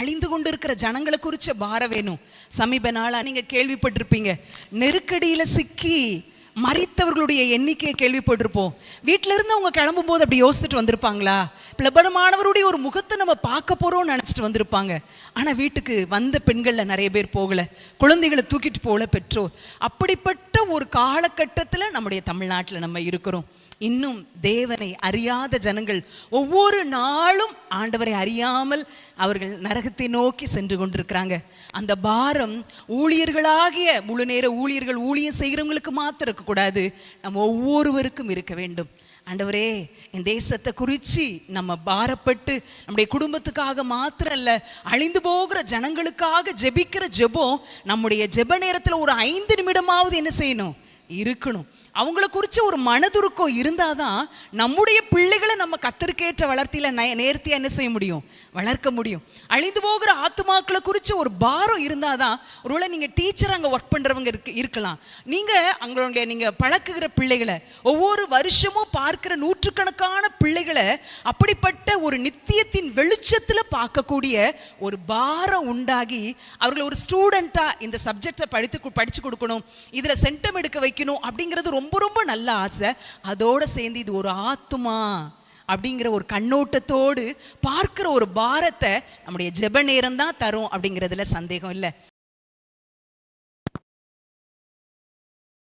அழிந்து கொண்டு இருக்கிற ஜனங்களை குறிச்ச பாரம் வேணும். சமீப நாளா நீங்க கேள்விப்பட்டிருப்பீங்க. நெருக்கடியில சிக்கி மறித்தவர்களுடைய எண்ணிக்கையை கேள்விப்பட்டிருப்போம். வீட்டில இருந்து அவங்க கிளம்பும் போது அப்படி யோசிச்சுட்டு வந்திருப்பாங்களா? பிரபலமானவருடைய ஒரு முகத்தை நம்ம பார்க்க போறோம்னு நினைச்சிட்டு வந்திருப்பாங்க. ஆனா வீட்டுக்கு வந்த பெண்கள்ல நிறைய பேர் போகல. குழந்தைகளை தூக்கிட்டு போகல பெற்றோர். அப்படிப்பட்ட ஒரு காலகட்டத்தில் நம்முடைய தமிழ்நாட்டில் நம்ம இருக்கிறோம். இன்னும் தேவனை அறியாத ஜனங்கள் ஒவ்வொரு நாளும் ஆண்டவரை அறியாமல் அவர்கள் நரகத்தை நோக்கி சென்று கொண்டிருக்கிறாங்க. அந்த பாரம் ஊழியர்களாகிய முழு நேர ஊழியர்கள் ஊழியம் செய்கிறவங்களுக்கு மாத்திரம் இருக்கக்கூடாது நம்ம ஒவ்வொருவருக்கும் இருக்க வேண்டும். ஆண்டவரே என் தேசத்தை குறித்து நம்ம பாரப்பட்டு நம்முடைய குடும்பத்துக்காக மாத்திரம் அல்ல அழிந்து போகிற ஜனங்களுக்காக ஜெபிக்கிற ஜெபம் நம்முடைய ஜெப நேரத்தில் ஒரு ஐந்து நிமிடமாவது என்ன செய்யணும்? இருக்கணும். அவங்கள குறித்து ஒரு மனதுருக்கம் இருந்தாதான் நம்முடைய பிள்ளைகளை நம்ம கத்திருக்கேற்ற வளர்த்தியில் நே- நேர்த்தியா என்ன செய்ய முடியும்? வளர்க்க முடியும். அழிந்து போகிற ஆத்துமாக்களை குறித்து ஒரு பாரம் இருந்தாதான் ஒருவேளை நீங்க டீச்சர் அங்க ஒர்க் பண்றவங்க இருக்கு இருக்கலாம். நீங்க அவங்களுடைய நீங்க பழக்குகிற பிள்ளைகளை ஒவ்வொரு வருஷமும் பார்க்கிற நூற்றுக்கணக்கான பிள்ளைகளை அப்படிப்பட்ட ஒரு நித்தியத்தின் வெளிச்சத்துல பார்க்கக்கூடிய ஒரு பாரம் உண்டாகி அவர்களை ஒரு ஸ்டூடெண்ட்டா இந்த சப்ஜெக்டை படித்து படிச்சு கொடுக்கணும். இதுல சென்டம் எடுக்க வைக்கணும். அப்படிங்கிறது ரொம்ப ரொம்ப நல்ல ஆசை. அதோட சேர்ந்து இது ஒரு ஆத்துமா அப்படிங்கிற ஒரு கண்ணோட்டத்தோடு பார்க்கிற ஒரு பாரத்தை நம்முடைய ஜெப நேரம் தான் தரும் அப்படிங்கிறதுல சந்தேகம் இல்லை.